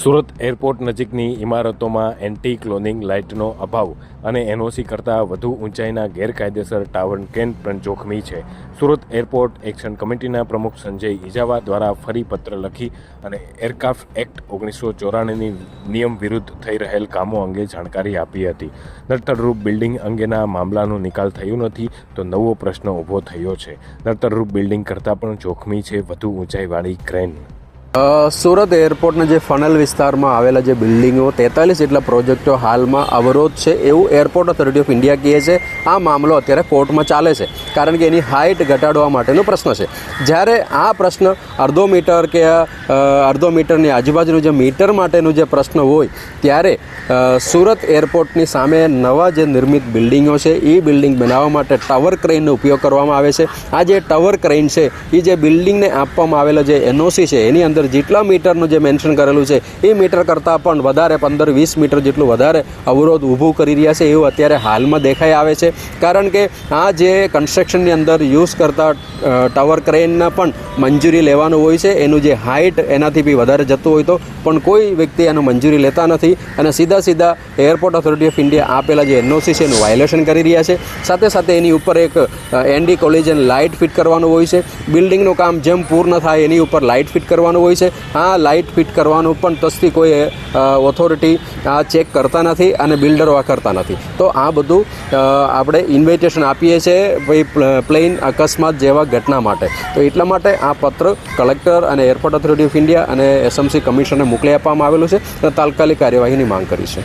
Surat airport નજીકની ઇમારતોમાં anti cloning લાઇટનો અભાવ અને એનઓસી કરતાં વધુ ઊંચાઈના ગેરકાયદેસર ટાવર કેન પણ જોખમી છે. સુરત એરપોર્ટ એક્શન કમિટીના પ્રમુખ સંજય ઇજાવા દ્વારા ફરી પત્ર લખી અને એરક્રાફ્ટ એક્ટ ઓગણીસો ચોરાણુંની નિયમ વિરુદ્ધ થઈ રહેલ કામો અંગે જાણકારી આપી હતી. નડતરરૂપ બિલ્ડિંગ અંગેના મામલાનો નિકાલ થયો નથી તો નવો પ્રશ્ન ઊભો થયો છે. નડતરરૂપ બિલ્ડિંગ કરતાં પણ જોખમી છે વધુ ઊંચાઈવાળી ક્રેન. સુરત એરપોર્ટના જે ફનલ વિસ્તારમાં આવેલા જે બિલ્ડિંગો, તેતાલીસ જેટલા પ્રોજેક્ટો હાલમાં અવરોધ છે એવું એરપોર્ટ ઓથોરિટી ઓફ ઇન્ડિયા કહે છે. આ મામલો અત્યારે કોર્ટમાં ચાલે છે, કારણ કે એની હાઇટ ઘટાડવા માટેનો પ્રશ્ન છે. જ્યારે આ પ્રશ્ન અડધો મીટર કે અડધો મીટરની આજુબાજુનું જે મીટર માટેનું જે પ્રશ્ન હોય, ત્યારે સુરત એરપોર્ટની સામે નવા જે નિર્મિત બિલ્ડિંગો છે એ બિલ્ડિંગ બનાવવા માટે ટાવર ક્રેઇનનો ઉપયોગ કરવામાં આવે છે. આ જે ટાવર ક્રેઇન છે એ જે બિલ્ડિંગને આપવામાં આવેલો જે એનઓસી છે, એની અંદર જેટલા મીટરનું જે મેન્શન કરેલું છે, એ મીટર કરતાં પણ વધારે પંદર વીસ મીટર જેટલું વધારે અવરોધ ઊભું કરી રહ્યા છે એવું અત્યારે હાલમાં દેખાઈ આવે છે. કારણ કે આ જે કન્સ્ટ્રક્શનની અંદર યુઝ કરતા ટાવર ક્રેનના પણ મંજૂરી લેવાનું હોય છે. એનું જે હાઇટ એનાથી બી વધારે જતું હોય તો પણ કોઈ વ્યક્તિ એનું મંજૂરી લેતા નથી અને સીધા સીધા એરપોર્ટ ઓથોરિટી ઓફ ઇન્ડિયા આપેલા જે એનઓસી છે એનું વાયોલેશન કરી રહ્યા છે. સાથે સાથે એની ઉપર એક એનડી કોલેજન લાઇટ ફિટ કરવાનું હોય છે. બિલ્ડિંગનું કામ જેમ પૂર્ણ થાય એની ઉપર લાઇટ ફિટ કરવાનું હોય છે. આ લાઇટ ફિટ કરવાનું પણ તસ્તી કોઈ ઓથોરિટી આ ચેક કરતા નથી અને બિલ્ડરો આ કરતા નથી. તો આ બધું આપણે ઇન્વિટેશન આપીએ છીએ ભાઈ પ્લેન અકસ્માત જેવા ઘટના માટે. તો એટલા માટે આ પત્ર કલેક્ટર અને એરપોર્ટ ઓથોરિટી ઓફ ઇન્ડિયા અને એસએમસી કમિશનને મોકલી આપવામાં આવેલું છે અને તાત્કાલિક કાર્યવાહીની માંગ કરી છે.